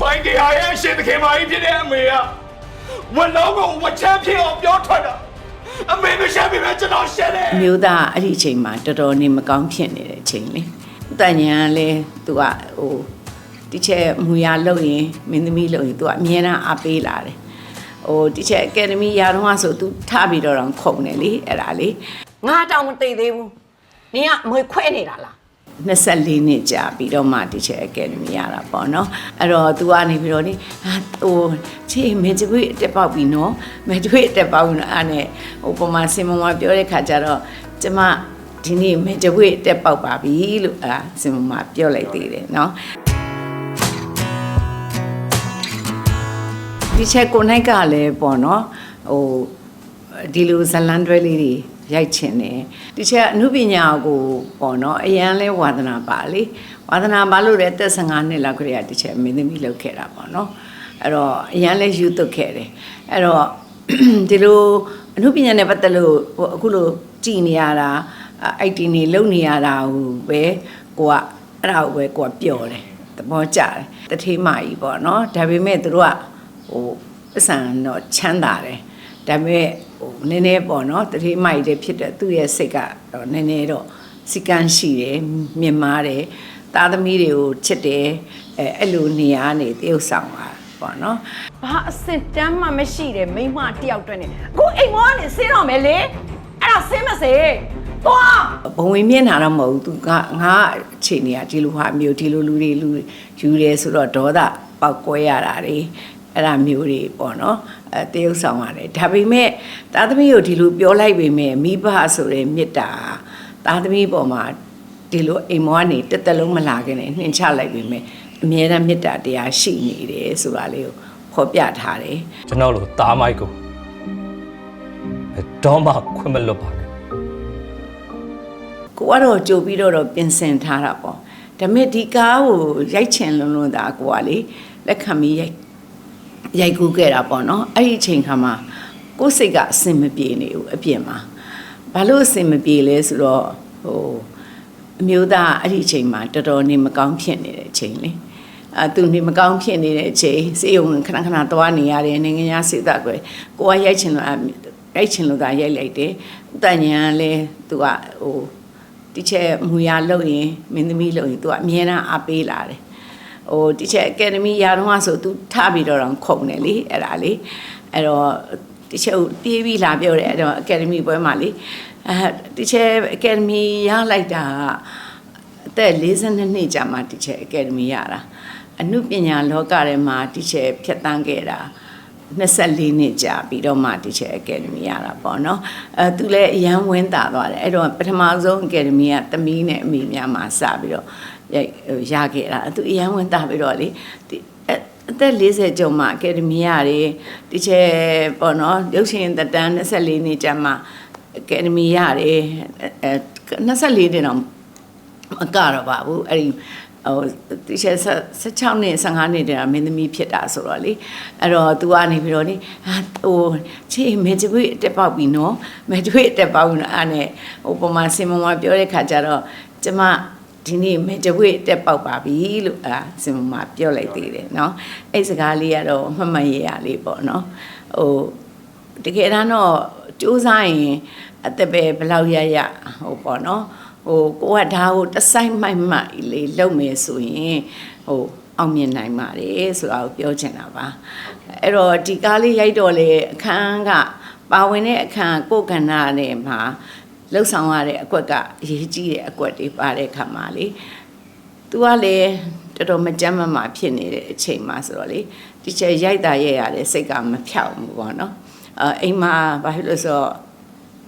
ပိုင်တရားရဲ့အရှင်သခင်မကြီးဖြစ်တဲ့အမေကဝလုံးကိုဝချမ်းဖြစ်အောင်ပြောထွက်တာအမေမရှက်ပြီပဲကျွန်တော်ရှက်တယ်အမျိုးသားအဲ့ဒီအချိန်မှာတော်တော်နေမကောင်းဖြစ်နေတဲ့အချိန်လေဥတညာကလည်းသူကဟိုတိချက်မူရလုပ်ရင်မင်းသမီးလုပ်ရင်သူကအမြဲတမ်းအားပေးလာတယ်ဟိုတိချက်အကယ်ဒမီရာတော့ကဆိုသူထပြီးတော့တော့ခုံတယ်လေအဲ့ဒါလေငါတောင်မသိသေးဘူးနင်ကအမွေခွဲနေတာလား 24နှစ်ကြာပြီးတော့မှတိချက်အကယ်ဒမီရတာပေါ့နော်အဲ့တော့သူကနေပြီးတော့နေဟာဟိုချေမေဂျပွေအတက်ပေါက်ပြီနော်မေဂျပွေအတက်ပေါက်ပြီနော်အဲ့နဲ့ဟိုပမာစင်မမပြောတဲ့ခါကျတော့ကျမဒီနေ့မေဂျပွေအတက်ပေါက်ပါပြီလို့အဲ့ဒါစင်မမပြောလိုက်သေးတယ်နော်ဒီချက်ကိုနိုင်ကလည်းပေါ့နော်ဟိုဒီလိုဇလန်တွဲလေးတွေ ရိုက်ချင်တယ်ဒီချက်အမှုပညာကိုပေါ့နော်အရန်လဲဝါသနာပါလေဝါသနာပါလို့လည်းတက်15နှစ်လောက်ကလေးကဒီချက်မင်းသမီးလုပ်ခဲ့တာပေါ့နော်အဲ့တော့အရန်လဲယူသွတ်ခဲ့တယ်အဲ့တော့ဒီလိုအမှုပညာနဲ့ပတ်သက်လို့ဟိုအခုလိုကြည်နေရတာအိုက်တီနေလုံနေရတာဟိုပဲကိုကအဲ့ဒါကိုပဲကိုကပျော်တယ်သဘောကျတယ်တထေးမကြီးပေါ့နော်ဒါပေမဲ့သူတို့ကဟိုပစံတော့ချမ်းသာတယ် ဒါပေမဲ့ဟိုနည်းနည်းပေါ့နော်တတိမိုက်တဲ့ဖြစ်တဲ့သူ့ရဲ့စိတ်ကတော့နည်းနည်းတော့စီကန်းရှိတယ်မြင်မာတယ်သားသမီးတွေကိုချစ်တယ်အဲအဲ့လိုနေရာနေတရုပ်ဆောင်ပါပေါ့နော်ဘာအစင်တမ်းမှမရှိတဲ့မိန်းမတယောက်တွက်နေအခုအိမ်မောကနေဆင်းတော့မယ်လေအဲ့ဒါဆင်းမစေသွားဘုံဝင်မြင်တာတော့မဟုတ်ဘူးသူကငါအချိန်နေရဒီလိုဟာမျိုးဒီလိုလူတွေလူယူတယ်ဆိုတော့ဒေါသပောက်ကွဲရတာတွေ အဲ့ဒါမျိုးတွေပေါ့နော်အဲတရုပ်ဆောင်ရတယ်ဒါပေမဲ့သားသမီးကိုဒီလိုပြောလိုက်ပေမဲ့မိဘဆိုတဲ့မေတ္တာသားသမီးပေါ်မှာဒီလိုအိမ်မောကနေတစ်သက်လုံးမလာခင်နဲ့နှင်ချလိုက်ပေမဲ့အမြဲတမ်းမေတ္တာတရားရှိနေတယ်ဆိုတာလေးကိုဖော်ပြထားတယ်ကျွန်တော်လိုသားမိုက်ကိုဘယ်တော့မှခွင့်မလွတ်ပါနဲ့ကိုကတော့ကြိုပြီးတော့တော့ပြင်ဆင်ထားတာပေါ့ဒါပေမဲ့ဒီကားကိုရိုက်ချင်လွန်းလွန်းတာကိုကလေလက်ခံပြီးရိုက် ရိုက်ကူးခဲ့တာပေါ့နော်အဲ့ဒီအချိန်ခါမှာကိုယ်စိတ်ကအစင်မပြေနေဘူးအပြင်မှာဘာလို့အစင်မပြေလဲဆိုတော့ဟိုအမျိုးသားအဲ့ဒီအချိန်မှာတော်တော်နေမကောင်းဖြစ်နေတဲ့အချိန်လေအဲသူနေမကောင်းဖြစ်နေတဲ့အချိန်စေယုံခဏခဏသွားနေရတယ်နိုင်ငံခြားစေသက်ကွယ်ကိုကရိုက်ချင်လို့ရိုက်ချင်လို့သာရိုက်လိုက်တယ်ဥတညာကလည်းသူကဟိုတိချက်မူရလုပ်ရင်မင်းသမီးလုပ်ရင် तू ကအမြဲတမ်းအားပေးလာတယ် ဟိုတိချက်အကယ်ဒမီရာတော့ကဆို तू ထပြီးတော့တော့ခုံတယ်လေအဲ့ဒါလေအဲ့တော့တိချက်ကိုပြေးပြီးလာပြောတယ်အဲ့တော့အကယ်ဒမီပွဲမှာလေအဲတိချက်အကယ်ဒမီရလိုက်တာအသက်42နှစ်ကြာမှတိချက်အကယ်ဒမီရတာအမှုပညာလောကထဲမှာတိချက်ဖြတ်တန်းခဲ့တာ 24နှစ်ကြာပြီးတော့မှတီချာအကယ်ဒမီရတာပေါ့နော်အဲသူလည်းအရန်ဝင်းတာသွားတယ်အဲ့တော့ပထမဆုံးအကယ်ဒမီကတမီးနဲ့အမိများမှာစပြီးတော့ရိုက်ဟိုရခဲ့တာသူအရန်ဝင်းတာပြီးတော့လေဒီအအသက်40ကျော်မှအကယ်ဒမီရတယ်တီချာပေါ့နော်ရုပ်ရှင်သက်တမ်း24နှစ်ကြာမှအကယ်ဒမီရတယ်အဲ24နှစ်တော့မကတော့ပါဘူးအဲ့ဒီ ဟိုတိကျ16နှစ်15နှစ်တည်းကမင်းသမီးဖြစ်တာဆိုတော့လေအဲ့တော့ तू ကနေပြီးတော့နေဟာဟိုချေမေဂျပွေအတက်ပေါက်ပြီနော်မေဂျပွေအတက်ပေါက်ပြီနော်အဲ့နဲ့ဟိုပမာစင်မမပြောတဲ့ခါကျတော့ကျမဒီနေ့မေဂျပွေအတက်ပေါက်ပါပြီလို့အာစင်မမပြောလိုက်သေးတယ်နော်အဲ့စကားလေးကတော့မှတ်မှတ်ရရလေးပေါ့နော်ဟိုတကယ်တမ်းတော့စူးစမ်းရင်အသက်ပဲဘယ်လောက်ရရဟိုပေါ့နော် ဟိုကိုကဒါကိုတဆိုင်မိုက်မှလေးလုပ်မယ်ဆိုရင်ဟိုအောင်မြင်နိုင်ပါတယ်ဆိုတာကိုပြောချင်တာပါအဲ့တော့ဒီကားလေးရိုက်တော့လေအခန်းကပါဝင်တဲ့အခန်းကိုယ်ကဏ္ဍနဲ့မှာလှုပ်ဆောင်ရတဲ့အကွက်ကအရေးကြီးတဲ့အကွက်တွေပါတဲ့ခါမှာလေသူကလည်းတော်တော်မကြမ်းမမာဖြစ်နေတဲ့အချိန်မှာဆိုတော့လေတီချာရိုက်တာရဲ့ရတဲ့စိတ်ကမဖြောက်ဘူးပေါ့နော်အဲအိမ်မှာဘာဖြစ်လို့ဆိုတော့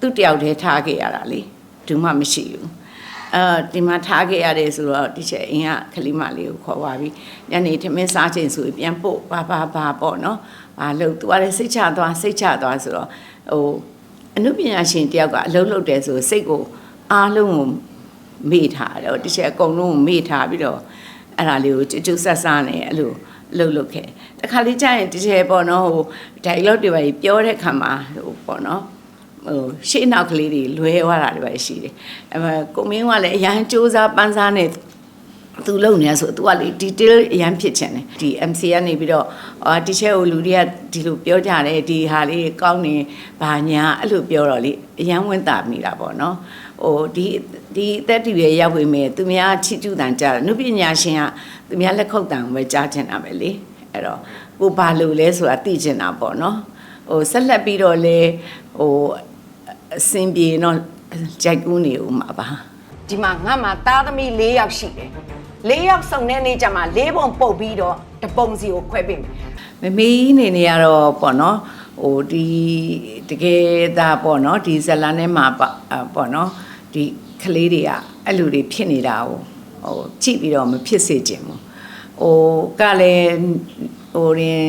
သူ့တယောက်တည်းထားခဲ့ရတာလေဘူးမှမရှိဘူး အဲဒီမှာထားခဲ့ရတယ်ဆိုတော့တီချာအိမ်ကခလေးမလေးကိုခေါ်ပါပြီညနေထမင်းစားချိန်ဆိုရင်ပြန်ပို့ပါပါပါပေါ့နော်ဘာလို့သူကလည်းစိတ်ချသွားစိတ်ချသွားဆိုတော့ဟိုအနုပညာရှင်တယောက်ကအလုံးလုံးတယ်ဆိုစိတ်ကိုအားလုံးကိုမေ့ထားတယ်တချို့အကုန်လုံးကိုမေ့ထားပြီးတော့အဲ့ဒါလေးကိုကျွတ်ကျွတ်ဆက်ဆက်နေအဲ့လိုလှုပ်လှုပ်ခဲ့တခါလေးကြာရင်တချို့ပေါ့နော်ဟို dialogue တွေပဲပြောတဲ့ခါမှာဟိုပေါ့နော် ဟိုရှေ့နောက်ကလေးတွေလွဲသွားတာတွေပဲရှိတယ်အဲ့မှာကိုမင်းကလည်းအရန်စူးစမ်းပန်းစားနေသူလုံနေရဆိုသူကလေ detail အရန်ဖြစ်ချင်တယ်ဒီ MC ကနေပြီးတော့အာ teacher ကိုလူတွေကဒီလိုပြောကြတယ်ဒီဟာလေးကောင်းနေဘာညာအဲ့လိုပြောတော့လေအရန်ဝင်တာမိတာပေါ့နော်ဟိုဒီဒီအသက်တူရဲ့ရောက်ဝင်မယ်သူများချစ်ကျူတန်ကြတယ်နုပညာရှင်ကသူများလက်ခုပ်တန်ကိုပဲကြားချင်တာပဲလေအဲ့တော့ကိုဘာလို့လဲဆိုတာသိချင်တာပေါ့နော်ဟိုဆက်လက်ပြီးတော့လေဟို အစင်ပြေတော့ကြိုက်ကူးနေဦးမှာပါဒီမှာငါမှသားသမီး၄ယောက်ရှိတယ်၄ယောက်စုံတဲ့နေ့ကျမှ၄ပုံပုတ်ပြီးတော့တပုံစီကိုခွဲပေးမယ်မမေကြီးနေနေရတော့ပေါ့နော်ဟိုဒီတကယ်သားပေါ့နော်ဒီဇလန်ထဲမှာပါအာပေါ့နော်ဒီကလေးတွေကအဲ့လိုတွေဖြစ်နေတာကိုဟိုကြည့်ပြီးတော့မဖြစ်စေချင်ဘူးဟိုကလည်းဟိုရင်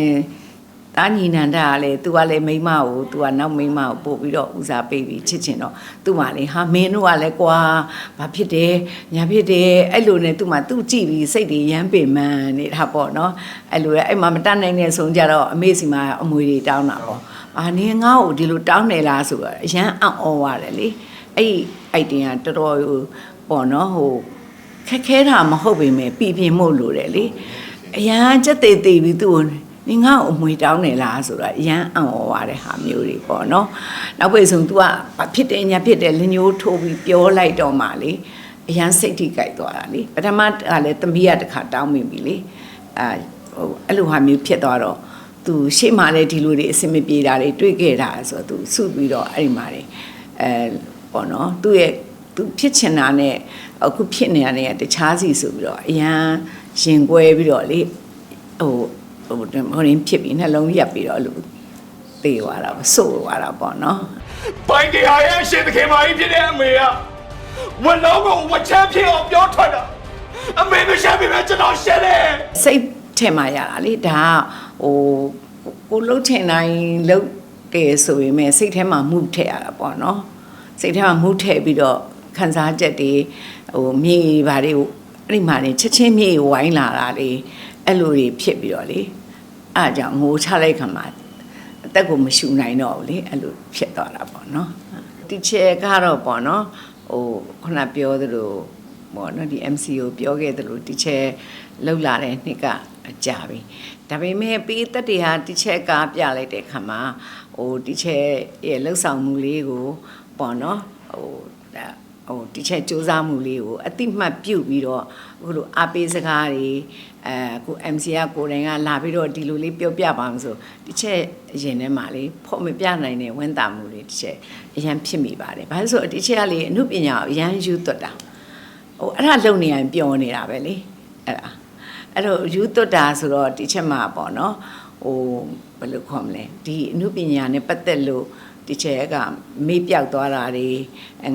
တာညီနန္ဒကလည်း तू ကလည်းမိမကို तू ကနောက်မိမကိုပို့ပြီးတော့ဦးစားပေးပြီးချစ်ချင်တော့သူ့မှာလေဟာမင်းတို့ကလည်းကွာဘာဖြစ်တယ်ညာဖြစ်တယ်အဲ့လိုနဲ့သူ့မှာသူ့ကြည့်ပြီးစိတ်တွေရမ်းပင်ပန်းနေတာပေါ့နော်အဲ့လိုလေအဲ့မှာမတတ်နိုင်တဲ့ဆုံးကြတော့အမေစီမှာအမွေတွေတောင်းတာပေါ့အာနင်းငါ့ကိုဒီလိုတောင်းနေလားဆိုတော့အရန်အံ့ဩရတယ်လေအဲ့အိုက်တင်ကတော်တော်ဟိုပေါ့နော်ဟိုခက်ခဲတာမဟုတ်ပေမဲ့ပြည်ပြင်းမို့လို့တယ်လေအရန်ကြက်သေးသေးပြီးသူ့ကို နင်ငါ့ကိုအမွေတောင်းနေလားဆိုတော့အရန်အံ့ဩရတဲ့ဟာမျိုးတွေပေါ့နော်နောက်ပိတ်ဆုံး तू ကဘာဖြစ်တယ်ညာဖြစ်တယ်လညိုးထိုးပြီးပြောလိုက်တော့မှလေအရန်စိတ်ထိကြိုက်သွားတာလေပထမကလည်းသမီးကတစ်ခါတောင်းမိပြီလေအဲဟိုအဲ့လိုဟာမျိုးဖြစ်သွားတော့သူရှေ့မှာလည်းဒီလိုတွေအဆင်မပြေတာတွေတွေ့ခဲ့တာဆိုတော့သူစုပြီးတော့အဲ့ဒီမှာနေအဲပေါ့နော်သူ့ရဲ့သူဖြစ်ချင်တာနဲ့အခုဖြစ်နေတာနဲ့တခြားစီဆိုပြီးတော့အရန်ရင်ကွဲပြီးတော့လေဟို ဟိုဟိုရင်းဖြစ်ပြီးနှလုံးရက်ပြီးတော့အဲ့လိုသေသွားတာပေါ့ဆို့သွားတာပေါ့နော်ပိုင်တရားရဲ့အရှင်သခင်မကြီးဖြစ်တဲ့အမေကဝလုံးကိုဝချမ်းဖြစ်အောင်ပြောထွက်တာအမေမရှက်ပြီပဲကျွန်တော်ရှက်တယ်စိတ်ထဲမှာရတာလေဒါကဟိုကိုလှုပ်ချင်တိုင်းလှုပ်တယ်ဆိုရင်မဲ့စိတ်ထဲမှာမှုထည့်ရတာပေါ့နော်စိတ်ထဲမှာမှုထည့်ပြီးတော့ခံစားချက်တွေဟိုမြေဘာတွေကိုအဲ့ဒီမှာနေချက်ချင်းမြေဝိုင်းလာတာလေအဲ့လိုတွေဖြစ်ပြီးတော့လေ အားကြောင့်ငိုချလိုက်ခါမှာအသက်ကိုမရှူနိုင်တော့ဘူးလေအဲ့လိုဖြစ်သွားတာပေါ့နော်တီချေကတော့ပေါ့နော်ဟိုခုနပြောသလိုပေါ့နော်ဒီ MC ကိုပြောခဲ့သလိုတီချဲလောက်လာတဲ့နှစ်ကအကြပြီဒါပေမဲ့ပေးသက်တွေဟာတီချဲကားပြလိုက်တဲ့ခါမှာဟိုတီချဲရဲ့လှုပ်ဆောင်မှုလေးကိုပေါ့နော်ဟိုဒါ ဟိုတီချဲစူးစမ်းမှုလေးကိုအတိမတ်ပြုတ်ပြီးတော့အခုလိုအပေးစကားတွေအဲအခု MC ကကိုယ်တိုင်ကလာပြီးတော့ဒီလိုလေးပြောပြပါမဆိုတီချဲအရင်ထဲမှာလေဖော့မပြနိုင်တဲ့ဝန်တာမှုလေးတီချဲအရန်ဖြစ်မိပါတယ်ဘာလို့လဲဆိုတော့တီချဲကလေအမှုပညာကိုအရန်ယူသွတ်တာဟိုအဲ့ဒါလုံနေရင်ပျော်နေတာပဲလေအဲ့ဒါအဲ့တော့ယူသွတ်တာဆိုတော့ဒီချက်မှာပေါ့နော်ဟိုဘယ်လိုခေါ်မလဲဒီအမှုပညာနဲ့ပတ်သက်လို့ ဒီချက်ကမေးပြောက်သွားတာတွေ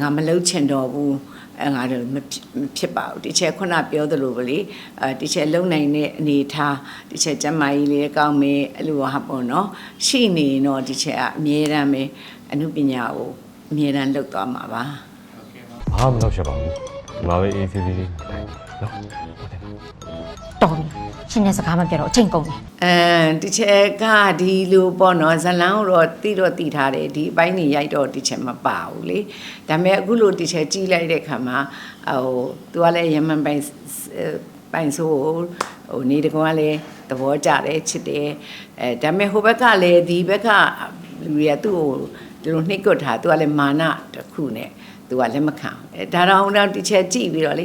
ငါမလုံချင်တော့ဘူးအဲငါတို့မဖြစ်မဖြစ်ပါဘူးဒီချက်ခုနပြောသလိုပဲလေအဲဒီချက်လုံနိုင်တဲ့အနေထားဒီချက်ကျမ်းမာရေးလေးကောင်းမေးအဲ့လိုဟာပေါ့နော်ရှိနေရင်တော့ဒီချက်ကအမြဲတမ်းပဲအမှုပညာကိုအမြဲတမ်းလုပ်သွားမှာပါဘာမှမလုပ်ချက်ပါဘူးဒီမှာပဲအေးသေးသေးလေးနော်ဟုတ်တယ်တော်ပြီ ရှင်နဲ့စကားမပြောတော့အချိန်ကုန်တယ်အဲဒီချက်ကဒီလိုပေါ့နော်ဇလန်းကိုတော့တိတော့တိထားတယ်ဒီအပိုင်းနေရိုက်တော့ဒီချက်မပါဘူးလေဒါပေမဲ့အခုလိုဒီချက်ကြီးလိုက်တဲ့ခါမှာဟိုသူကလည်းရမန်ပိုင်ပိုင်ဆိုးဟိုနေတကောင်ကလည်းသဘောကျတယ်ချစ်တယ်အဲဒါပေမဲ့ဟိုဘက်ကလည်းဒီဘက်ကလူတွေကသူ့ကိုဒီလိုနှိပ်ကွက်ထားသူကလည်းမာနတစ်ခုနဲ့သူကလည်းမခံဘူးအဲဒါတော့တော့ဒီချက်ကြည့်ပြီးတော့လေ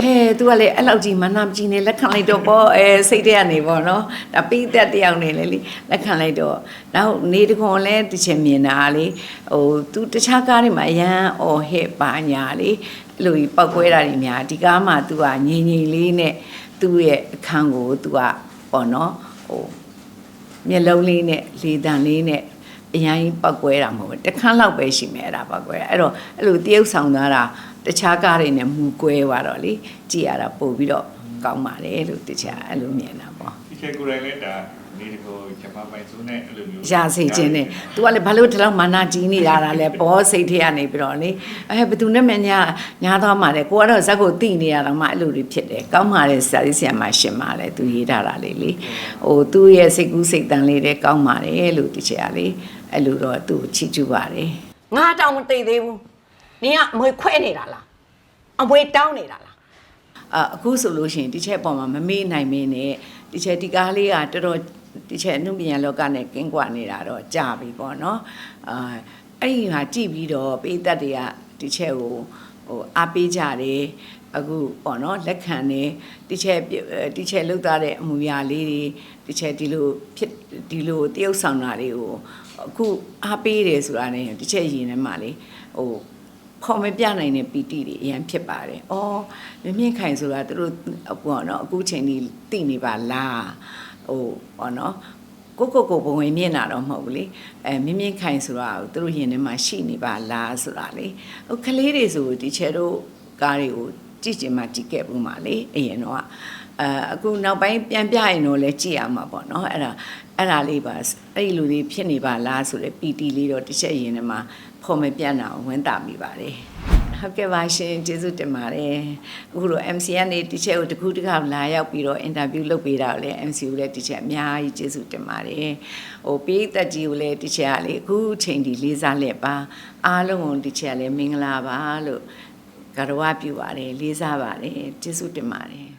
ဟဲသူကလည်းအဲ့လောက်ကြီးမာနမကြီးနေလက်ခံလိုက်တော့ပေါ့အဲစိတ်ထဲကနေပေါ့နော်ဒါပြီးသက်တယောက်နေလေလေလက်ခံလိုက်တော့နောက်နေတကွန်လည်းဒီချက်မြင်တာလေဟိုသူတခြားကားတွေမှာအရန်အော်ဟဲ့ပါညာလေအဲ့လိုကြီးပောက်ကွဲတာတွေများဒီကားမှာသူကငြိမ်ငြိမ်လေးနဲ့သူ့ရဲ့အခန်းကိုသူကပေါ့နော်ဟိုမျက်လုံးလေးနဲ့လေတံလေးနဲ့အရင်ပောက်ကွဲတာမဟုတ်ဘူးတစ်ခန်းလောက်ပဲရှိမယ်အဲ့ဒါပောက်ကွဲအဲ့တော့အဲ့လိုတရုပ်ဆောင်သွားတာ တခြားကားတွေနဲ့မူကွဲသွားတော့လေကြည်ရတာပို့ပြီးတော့ကောင်းပါတယ်လို့တခြားအဲ့လိုမြင်တာပေါ့ဒီခေတ်ကိုယ်တိုင်လည်းဒါနေတကောဂျပန်ပိုင်စုနဲ့အဲ့လိုမျိုးရစေခြင်းနဲ့ तू ကလည်းဘာလို့ဒီလောက်မာနာကြီးနေတာလဲလဲဘောစိတ်ထဲကနေပြီးတော့လေအဲဘယ်သူနဲ့မညာညာသွားမှာလဲကိုကတော့ဇက်ကိုတိနေရတော့မှအဲ့လိုတွေဖြစ်တယ်ကောင်းပါလေစာရေးဆရာမရှင်ပါလေ तू ရေးထားတာလေးလေဟိုသူ့ရဲ့စိတ်ကူးစိတ်တန်လေးတွေကောင်းပါတယ်လို့တခြားလေအဲ့လိုတော့သူ့ကိုချီးကျူးပါတယ်ငါတောင်မသိသေးဘူး နင်ကအမွေခွဲနေတာလားအမွေတောင်းနေတာလားအာအခုဆိုလို့ရှိရင်ဒီချက်ပေါ်မှာမမေ့နိုင်မင်းနဲ့ဒီချက်ဒီကားလေးကတော်တော်ဒီချက်အမှုပညာလောကနဲ့ကင်းကွာနေတာတော့ကြာပြီပေါ့နော်အာအဲ့ဒီဟာကြည့်ပြီးတော့ပိသက်တွေကဒီချက်ကိုဟိုအားပေးကြတယ်အခုပေါ့နော်လက်ခံတယ်ဒီချက်ဒီချက်လောက်သားတဲ့အမူအရာလေးတွေဒီချက်ဒီလိုဖြစ်ဒီလိုတရုပ်ဆောင်တာတွေကိုအခုအားပေးတယ်ဆိုတာနဲ့ဒီချက်ရင်ထဲမှာလေဟို ခေါ်မပြနိုင်တဲ့ပီတိတွေအရင်ဖြစ်ပါတယ်။အော်မြင့်မြင့်ခိုင်ဆိုတာသူတို့ပေါ့နော်အခုချိန်ကြီးသိနေပါလား။ဟိုပေါ့နော်ကိုကိုကိုဘဝင်မြင့်တာတော့မဟုတ်ဘူးလေအဲမြင့်မြင့်ခိုင်ဆိုတာကိုသူတို့ရင်ထဲမှာရှိနေပါလားဆိုတာလေဟိုကလေးတွေဆိုဒီချဲတို့ကားတွေကိုကြည့်ချင်မှကြည့်ခဲ့ဘူးမှာလေအရင်တော့အဲအခုနောက်ပိုင်းပြန်ပြရင်တော့လဲကြည့်ရမှာပေါ့နော်အဲ့ဒါအဲ့ဒါလေးပါအဲ့ဒီလူတွေဖြစ်နေပါလားဆိုတဲ့ပီတီလေးတော့တစ်ချက်ရင်ထဲမှာ ဖော်မပြတ်တာကိုဝန်တာမိပါတယ်ဟုတ်ကဲ့ပါရှင်ကျေးဇူးတင်ပါတယ်အခုလို MC ကနေတစ်ချက်ကိုတခုတခါလာရောက်ပြီးတော့အင်တာဗျူးလုပ်ပေးတာကိုလည်း MC ကိုလည်းတစ်ချက်အများကြီးကျေးဇူးတင်ပါတယ်ဟိုပေးသက်ကြီးကိုလည်းတစ်ချက်ကလေအခုချိန်ဒီလေးစားလက်ပါအားလုံးကိုတစ်ချက်ကလည်းမင်္ဂလာပါလို့ကရဝပြုပါတယ်လေးစားပါတယ်ကျေးဇူးတင်ပါတယ်